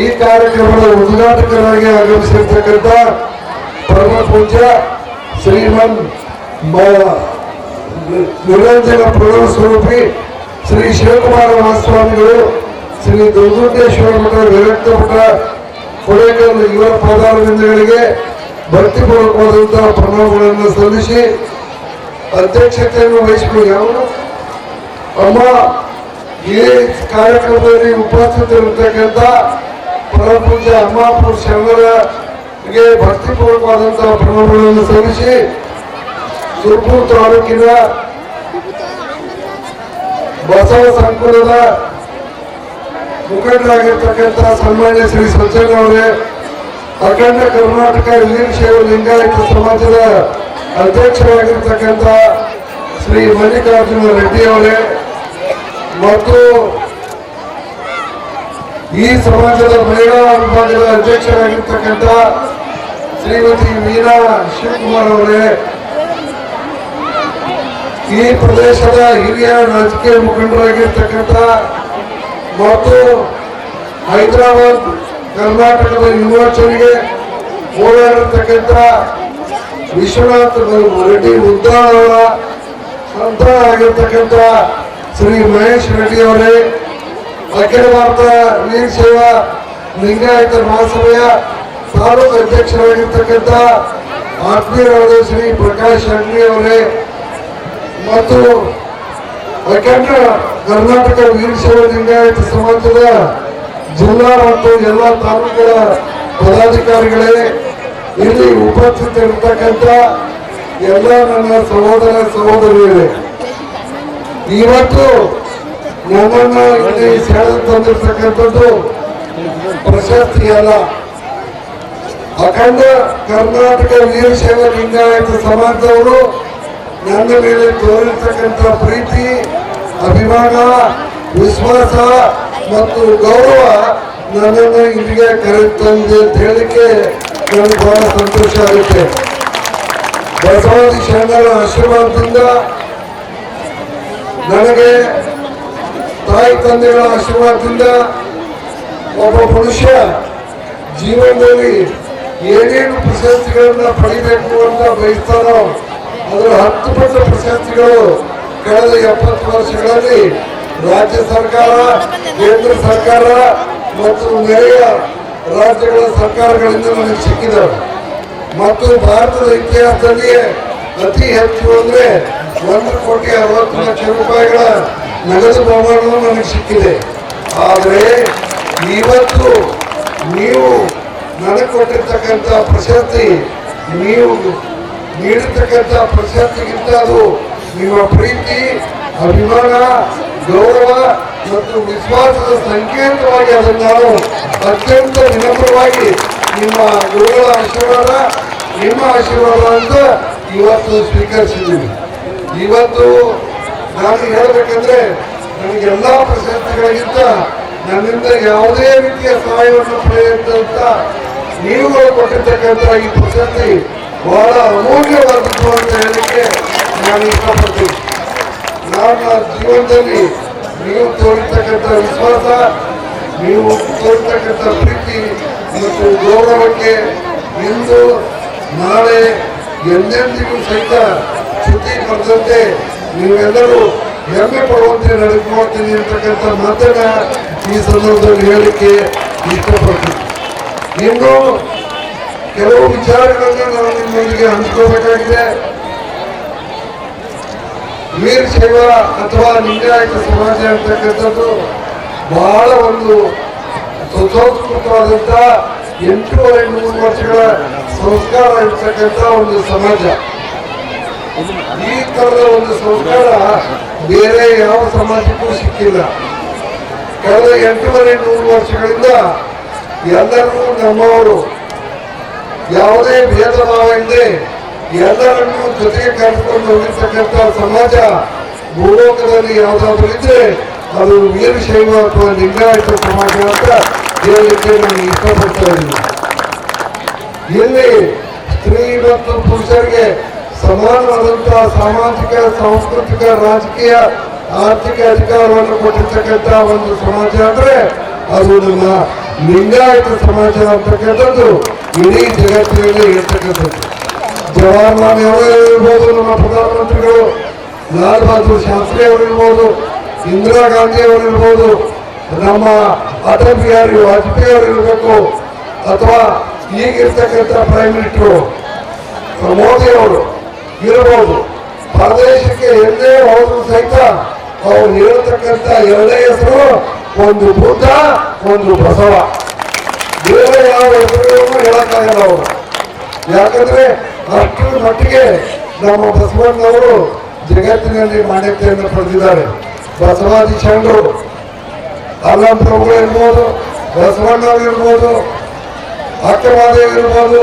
ಈ ಕಾರ್ಯಕ್ರಮದ ಉದ್ಘಾಟಕರಾಗಿ ಆಗಮಿಸಿರ್ತಕ್ಕಂಥ ಪರಮ ಪೂಜ್ಯ ಶ್ರೀಮನ್ ನಿರಂಜನ ಪ್ರಭು ಸ್ವರೂಪಿ ಶ್ರೀ ಶಿವಕುಮಾರ ಮಹಾಸ್ವಾಮಿಗಳು, ಶ್ರೀ ದುರ್ಗುಂಡೇಶ್ವರ ಮಠ ವಿರಕ್ತ ಮಠ ಕೊಡೇಕಲ್ ಇವರ ಪಾದಾರವಿಂದಗಳಿಗೆ ಭಕ್ತಿಪೂರ್ವಕವಾದಂತಹ ಪ್ರಣಾಮಗಳನ್ನು ಸಲ್ಲಿಸಿ ಅಧ್ಯಕ್ಷತೆಯನ್ನು ವಹಿಸಿಕೊಂಡು ಅಮ್ಮ, ಈ ಕಾರ್ಯಕ್ರಮದಲ್ಲಿ ಉಪಸ್ಥಿತರಿರ್ತಕ್ಕಂಥ ಪೂಜ್ಯ ಅಮ್ಮಾಪುರ ಶರಣರಿಗೆ ಭಕ್ತಿಪೂರ್ವಕವಾದಂತಹ ಪ್ರಣಾಮಗಳನ್ನು ಸಲ್ಲಿಸಿ ಸುರ್ಪುರ್ ತಾಲೂಕಿನ ಬಸವ ಸಂಕುಲದ ಮುಖಂಡರಾಗಿರ್ತಕ್ಕಂಥ ಸನ್ಮಾನ್ಯ ಶ್ರೀ ಸಜ್ಜನ್ ಅವರೇ, ಅಖಂಡ ಕರ್ನಾಟಕ ವೀರಶೈವ ಲಿಂಗಾಯತ ಸಮಾಜದ ಅಧ್ಯಕ್ಷರಾಗಿರ್ತಕ್ಕಂಥ ಶ್ರೀ ಮಲ್ಲಿಕಾರ್ಜುನ ರೆಡ್ಡಿ ಅವರೇ, ಮತ್ತು ಈ ಸಮಾಜದ ಮಹಿಳಾ ವಿಭಾಗದ ಅಧ್ಯಕ್ಷರಾಗಿರ್ತಕ್ಕಂಥ ಶ್ರೀಮತಿ ವೀರಾ ಶಿವಕುಮಾರ್ ಅವರೇ, ಈ ಪ್ರದೇಶದ ಹಿರಿಯ ರಾಜಕೀಯ ಮುಖಂಡರಾಗಿರ್ತಕ್ಕಂಥ ಮತ್ತು ಹೈದರಾಬಾದ್ ಕರ್ನಾಟಕದ ಯುವಚರಿಗೆ ಹೋರಾಡಿರ್ತಕ್ಕಂಥ ವಿಶ್ವನಾಥ್ ರೆಡ್ಡಿ ಉದ್ದಾಳ ಅವರ ಸಂತಾನ ಆಗಿರ್ತಕ್ಕಂಥ ಶ್ರೀ ಮಹೇಶ್ ರೆಡ್ಡಿ ಅವರೇ ಅಖಿಲ ಭಾರತ ವೀರ ಸೇವಾ ಲಿಂಗಾಯತ ಮಹಾಸಭೆಯ ತಾಲೂಕು ಅಧ್ಯಕ್ಷರಾಗಿರ್ತಕ್ಕಂಥ ಆತ್ಮೀಯರಾದ ಶ್ರೀ ಪ್ರಕಾಶ್ ಅಂಗ್ರಿ ಅವರೇ ಮತ್ತು ಅಖಂಡ ಕರ್ನಾಟಕ ವೀರಶೈವ ಲಿಂಗಾಯತ ಸಮಾಜದ ಜಿಲ್ಲಾ ಮತ್ತು ಎಲ್ಲ ತಾಲೂಕುಗಳ ಪದಾಧಿಕಾರಿಗಳೇ, ಇಲ್ಲಿ ಉಪಸ್ಥಿತರಿರ್ತಕ್ಕಂಥ ಎಲ್ಲ ನನ್ನ ಸಹೋದರ ಸಹೋದರಿಯರೇ, ಇವತ್ತು ನಮ್ಮನ್ನ ಇಲ್ಲಿ ಸೆಳೆದು ತಂದಿರ್ತಕ್ಕಂಥದ್ದು ಪ್ರಶಸ್ತಿ ಅಲ್ಲ. ಅಖಂಡ ಕರ್ನಾಟಕ ವೀರಶೈವ ಲಿಂಗಾಯತ ಸಮಾಜದವರು ನನ್ನ ಮೇಲೆ ತೋರಿರ್ತಕ್ಕಂಥ ಪ್ರೀತಿ, ಅಭಿಮಾನ, ವಿಶ್ವಾಸ ಮತ್ತು ಗೌರವ ನನ್ನನ್ನು ಇಲ್ಲಿಗೆ ಕರೆತಂದೆ ಅಂತ ಹೇಳಿಕ್ಕೆ ನನಗೆ ಬಹಳ ಸಂತೋಷ ಆಗುತ್ತೆ. ಬಸವಾದಿ ಶರಣರ ಆಶೀರ್ವಾದದಿಂದ ನನಗೆ ತಾಯಿ ತಂದೆಗಳ ಆಶೀರ್ವಾದದಿಂದ ಒಬ್ಬ ಮನುಷ್ಯ ಜೀವನದಲ್ಲಿ ಏನೇನು ಪ್ರಶಸ್ತಿಗಳನ್ನ ಪಡಿಬೇಕು ಅಂತ ಬಯಸ್ತಾರೋ ಅದರ ಹತ್ತು ಪಟ್ಟು ಪ್ರಶಸ್ತಿಗಳು ಕಳೆದ ಎಪ್ಪತ್ತು ವರ್ಷಗಳಲ್ಲಿ ರಾಜ್ಯ ಸರ್ಕಾರ, ಕೇಂದ್ರ ಸರ್ಕಾರ ಮತ್ತು ನೆರೆಯ ರಾಜ್ಯಗಳ ಸರ್ಕಾರಗಳಿಂದ ನಮಗೆ ಸಿಕ್ಕಿದವು. ಮತ್ತು ಭಾರತದ ಇತಿಹಾಸದಲ್ಲಿಯೇ ಅತಿ ಹೆಚ್ಚು ಅಂದರೆ ಒಂದು ಕೋಟಿ ಅರವತ್ತು ಲಕ್ಷ ರೂಪಾಯಿಗಳ ನಗದು ಬಹುಮಾನವೂ ನನಗೆ ಸಿಕ್ಕಿದೆ. ಆದರೆ ಇವತ್ತು ನೀವು ನನಗೆ ಕೊಟ್ಟಿರ್ತಕ್ಕಂಥ ಪ್ರಶಸ್ತಿ, ನೀವು ನೀಡಿರ್ತಕ್ಕಂಥ ಪ್ರಶಸ್ತಿಗಿಂತ ಅದು ನಿಮ್ಮ ಪ್ರೀತಿ, ಅಭಿಮಾನ, ಗೌರವ ಮತ್ತು ವಿಶ್ವಾಸದ ಸಂಕೇತವಾಗಿ ಅದನ್ನು ನಾನು ಅತ್ಯಂತ ವಿನಮ್ರವಾಗಿ ನಿಮ್ಮ ಗುರುಗಳ ಆಶೀರ್ವಾದ, ನಿಮ್ಮ ಆಶೀರ್ವಾದ ಅಂತ ಇವತ್ತು ಸ್ವೀಕರಿಸಿದ್ದೀವಿ ಇವತ್ತು ನಾನು ಹೇಳಬೇಕಂದ್ರೆ ನನಗೆಲ್ಲ ಪ್ರಶಸ್ತಿಗಳಿಗಿಂತ ನನ್ನಿಂದ ಯಾವುದೇ ರೀತಿಯ ಸಹಾಯವನ್ನು ಪಡೆಯುವಂತ ನೀವುಗಳು ಕೊಟ್ಟಿರ್ತಕ್ಕಂಥ ಈ ಪ್ರಶಸ್ತಿ ಬಹಳ ಅಮೂಲ್ಯವಾದದ್ದು ಅಂತ ಹೇಳಲಿಕ್ಕೆ ನಾನು ಇಷ್ಟಪಡ್ತೀನಿ. ನನ್ನ ಜೀವನದಲ್ಲಿ ನೀವು ತೋರಿರ್ತಕ್ಕಂಥ ವಿಶ್ವಾಸ, ನೀವು ತೋರಿರ್ತಕ್ಕಂಥ ಪ್ರೀತಿ ಮತ್ತು ಗೌರವಕ್ಕೆ ಇಂದು, ನಾಳೆ, ಎಂದೆಂದಿಗೂ ಸಹಿತ ಬರೆದಂತೆ ನೀವೆಲ್ಲರೂ ಹೆಮ್ಮೆ ಪಡುವಂತೆ ನಡೆದುಕೊಳ್ತೀನಿ ಅಂತಕ್ಕಂಥ ಮಾತನ್ನ ಈ ಸಂದರ್ಭದಲ್ಲಿ ಹೇಳಲಿಕ್ಕೆ ಇಷ್ಟಪಡ್ತೀನಿ. ಇನ್ನು ಕೆಲವು ವಿಚಾರಗಳನ್ನ ನಾವು ನಿಮ್ಮೊಂದಿಗೆ ಹಂಚ್ಕೋಬೇಕಾಗಿದೆ ವೀರಶೈವ ಅಥವಾ ಲಿಂಗಾಯತ ಸಮಾಜ ಅಂತಕ್ಕಂಥದ್ದು ಬಹಳ ಒಂದು ಸುಸಂಸ್ಕೃತವಾದಂಥ ಎಂಟೂವರೆ ನೂರು ವರ್ಷಗಳ ಸಂಸ್ಕಾರ ಇರ್ತಕ್ಕಂಥ ಒಂದು ಸಮಾಜ. ಈ ತರದ ಒಂದು ಸಂಸ್ಕಾರ ಬೇರೆ ಯಾವ ಸಮಾಜಕ್ಕೂ ಸಿಕ್ಕಿಲ್ಲ. ಕಳೆದ ಎಂಟೂವರೆ ನೂರು ವರ್ಷಗಳಿಂದ ಎಲ್ಲರೂ ನಮ್ಮವರು. ಯಾವುದೇ ಭೇದ ಭಾವ ಇಲ್ಲದೆ ಎಲ್ಲರನ್ನೂ ಜೊತೆಗೆ ಕರೆದುಕೊಂಡು ಹೋಗಿರ್ತಕ್ಕಂಥ ಸಮಾಜ ಭೂಲೋಕದಲ್ಲಿ ಯಾವುದಾದ್ರೂ ಇದ್ರೆ ಅದು ವೀರಶೈವ ಅಥವಾ ಲಿಂಗಾಯತ ಸಮಾಜ ಅಂತ ಹೇಳಲಿಕ್ಕೆ ನಾನು ಇಷ್ಟಪಡ್ತಾ ಇದ್ದೀನಿ. ಇಲ್ಲಿ ಸ್ತ್ರೀ ಮತ್ತು ಪುರುಷರಿಗೆ ಸಮಾನವಾದಂತಹ ಸಾಮಾಜಿಕ, ಸಾಂಸ್ಕೃತಿಕ, ರಾಜಕೀಯ, ಆರ್ಥಿಕ ಅಧಿಕಾರವನ್ನು ಕೊಟ್ಟಿರ್ತಕ್ಕಂಥ ಒಂದು ಸಮಾಜ ಅಂದ್ರೆ ಅದು ನಮ್ಮ ಲಿಂಗಾಯತ ಸಮಾಜ ಅಂತಕ್ಕಂಥದ್ದು ಇಡೀ ಜಗತ್ತಿನಲ್ಲಿ ಇರ್ತಕ್ಕಂಥದ್ದು. ಜವಾಹರ್ಲಾಲ್ ನೆಹರು ಇರ್ಬೋದು, ನಮ್ಮ ಪ್ರಧಾನಮಂತ್ರಿಗಳು, ಲಾಲ್ ಬಹದ್ದೂರ್ ಶಾಸ್ತ್ರಿ ಅವರಿರ್ಬೋದು ಇಂದಿರಾ ಗಾಂಧಿ ಅವರಿರ್ಬೋದು ನಮ್ಮ ಅಟಲ್ ಬಿಹಾರಿ ವಾಜಪೇಯಿ ಅವರು ಅಥವಾ ಈಗಿರ್ತಕ್ಕಂಥ ಪ್ರೈಮ್ ಮಿನಿಸ್ಟರ್ ಮೋದಿ ಅವರು. ಇರಬಹುದು. ಪ್ರದೇಶಕ್ಕೆ ಎಲ್ಲೇ ಹೋದ್ರು ಸಹಿತ ಅವ್ರು ಹೇಳ್ತಕ್ಕಂಥ ಎರಡೇ ಹೆಸರು ಒಂದು ಬುದ್ಧ, ಒಂದು ಬಸವ. ಬೇರೆ ಯಾವ ಹೆಸರುಗಳನ್ನು ಹೇಳಕ್ಕಾಗಲ್ಲ ಅವರು. ಯಾಕಂದ್ರೆ ಅಷ್ಟರ ಮಟ್ಟಿಗೆ ನಮ್ಮ ಬಸವಣ್ಣವರು ಜಗತ್ತಿನಲ್ಲಿ ಮಾನ್ಯತೆಯನ್ನು ಪಡೆದಿದ್ದಾರೆ. ಬಸವಾದಿ ಶರಣರು ಅಲ್ಲಂ ಪ್ರಭುಗಳು ಇರ್ಬೋದು ಬಸವಣ್ಣವ್ರು ಇರ್ಬೋದು, ಅಕ್ಕಮಹಾದೇವ್ ಇರ್ಬೋದು,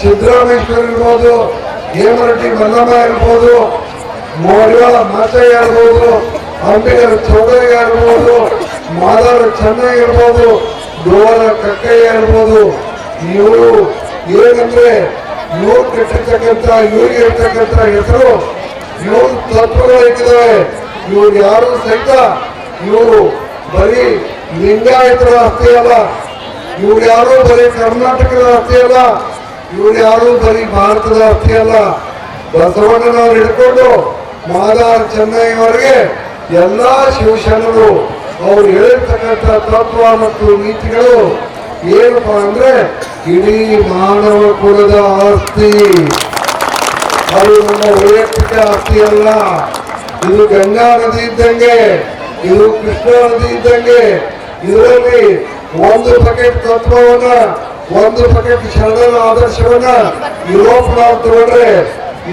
ಸಿದ್ದರಾಮೇಶ್ವರ್ ಇರ್ಬೋದು ಹೇಮರೆಡ್ಡಿ ಮಲ್ಲಮ್ಮ ಇರ್ಬೋದು, ಮೌರ್ಯ ಮಾತಯ್ಯ ಇರ್ಬೋದು, ಅಂಬಿಗರ ಚೌಡಯ್ಯ ಇರ್ಬೋದು, ಮಾದಾರ ಚೆನ್ನಯ್ಯ ಇರ್ಬೋದು, ಗೋವರ ಕಕ್ಕಯ್ಯ ಇರ್ಬೋದು. ಇವರು ಏನಂದ್ರೆ ಇವ್ರು ಕಟ್ಟಿರ್ತಕ್ಕಂಥ, ಇವ್ರಿಗೆ ಇರ್ತಕ್ಕಂಥ ಹೆಸರು, ಇವ್ರ ತತ್ವಗಳಿದ್ದಾವೆ ಇವ್ರು ಯಾರು ಸಹಿತ, ಇವರು ಬರೀ ಲಿಂಗಾಯತರ ಅಷ್ಟೇ ಅಲ್ಲ, ಇವ್ರು ಯಾರು ಬರೀ ಕರ್ನಾಟಕದ ಅಷ್ಟೇ ಅಲ್ಲ ಇವ್ರು ಯಾರು ಬರೀ ಭಾರತದ ಅರ್ಥಿ ಅಲ್ಲ. ಬಸವಣ್ಣನವ್ರು ಹಿಡ್ಕೊಂಡು ಮಾದಾರ್ ಚೆನ್ನೈವರೆಗೆ ಎಲ್ಲಾ ಶಿವಶರಣರು ಅವ್ರು ಹೇಳಿರ್ತಕ್ಕಂಥ ತತ್ವ ಮತ್ತು ನೀತಿಗಳು ಏನಪ್ಪಾ ಅಂದ್ರೆ ಇಡೀ ಮಾನವ ಕುಲದ ಆಸ್ತಿ. ಅದು ನಮ್ಮ ವೈಯಕ್ತಿಕ ಆಸ್ತಿ ಅಲ್ಲ. ಇದು ಗಂಗಾ ನದಿ ಇದ್ದಂಗೆ, ಇದು ಕೃಷ್ಣಾ ನದಿ ಇದ್ದಂಗೆ. ಇದರಲ್ಲಿ ಒಂದು ಬಕೆಟ್ ತತ್ವವನ್ನ ಒಂದು ಬಕೆಟ್ ಶರಣರ ಆದರ್ಶವನ್ನ ಯುರೋಪ್ ನಾವು ತಗೊಂಡ್ರೆ